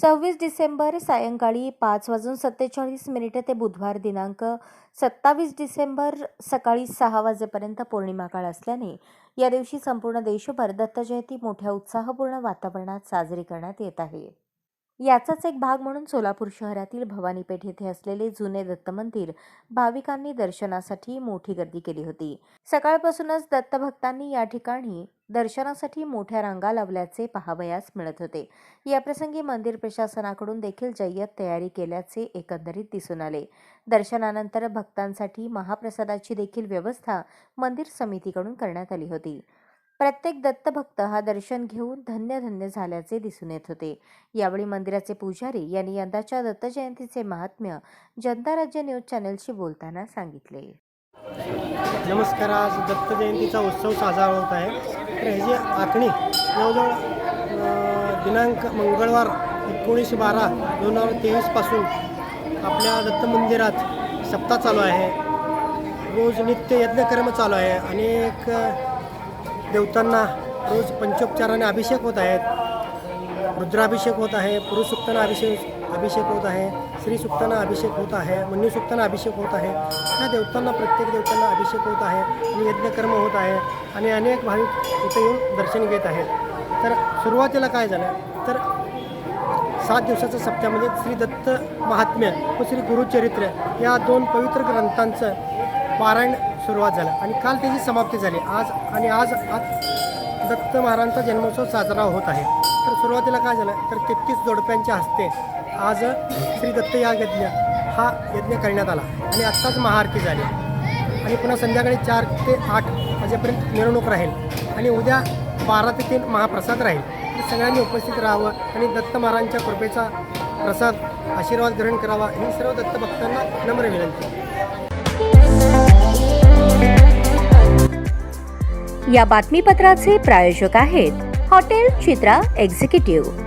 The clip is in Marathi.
सव्वीस डिसेंबर सायंकाळी पाच वाजून सत्तेचाळीस मिनिटं ते बुधवार दिनांक सत्तावीस डिसेंबर सकाळी सहा वाजेपर्यंत पौर्णिमा काळ असल्याने या दिवशी संपूर्ण देशभर दत्तजयंती मोठ्या उत्साहपूर्ण वातावरणात साजरी करण्यात येत आहे. याचाच एक भाग म्हणून सोलापूर शहरातील भवानीपेठ येथे असलेले जुने दत्त मंदिर भाविकांनी दर्शनासाठी मोठी गर्दी केली होती. सकाळपासूनच दत्तभक्तांनी या ठिकाणी दर्शनासाठी मोठ्या रांगा लावल्याचे पाहावयास मिळत होते. या प्रसंगी मंदिर प्रशासनाकडून देखील जय्यत तयारी केल्याचे एकंदरीत दिसून आले. दर्शनानंतर भक्तांसाठी महाप्रसादाची देखील व्यवस्था मंदिर समितीकडून करण्यात आली होती. प्रत्येक दत्तभक्त हा दर्शन घेऊन धन्य धन्य झाल्याचे दिसून येत होते. यावेळी मंदिराचे पुजारी यांनी यंदाच्या दत्तजयंतीचे महात्म्य जनता राज्य न्यूज चॅनलशी बोलताना सांगितले. नमस्कार आज दत्त जयंतीचा उत्सव साजरा होत आहे. तर ह्याची आखणी जवळजवळ दिनांक मंगळवार एकोणीस बारा दोन हजार तेवीसपासून आपल्या दत्त मंदिरात सप्ताह चालू आहे. रोज नित्य यज्ञकर्म चालू आहे. अनेक देवतांना रोज पंचोपचाराने अभिषेक होत आहेत. रुद्राभिषेक होत आहे पुरुषसुक्तांना अभिषेक अभिषेक होत आहे. श्रीसुक्तांना अभिषेक होत आहे. मन्युसुक्तांना अभिषेक होत आहे. ह्या देवतांना प्रत्येक देवतांना अभिषेक होत आहे आणि यज्ञकर्म होत आहे आणि अनेक भाविक इथे येऊन दर्शन घेत आहेत. तर सुरुवातीला काय झालं? तर सात दिवसाच्या सप्त्यामध्ये श्री दत्त महात्म्य व श्री गुरुचरित्र या दोन पवित्र ग्रंथांचं पारायण सुरुवात झालं आणि काल त्याची समाप्ती झाली. आज आणि आज आज दत्त महाराजांचा जन्मोत्सव साजरा होत आहे. तर सुरुवातीला काय झालं? तर तेहतीस जोडप्यांच्या हस्ते आज श्री दत्त या यज्ञ हा यज्ञ करण्यात आला आणि आत्ताच महाआरती झाली. आणि पुन्हा संध्याकाळी चार ते आठ वाजेपर्यंत मिरवणूक राहील आणि उद्या बारा ते तीन महाप्रसाद राहील. तर सगळ्यांनी उपस्थित राहावं आणि दत्त महाराजांच्या कृपेचा प्रसाद आशीर्वाद ग्रहण करावा ही सर्व दत्त भक्तांना नम्र विनंती. या बातमीपत्राचे प्रायोजक आहेत हॉटेल चित्रा एक्झिक्युटिव्ह.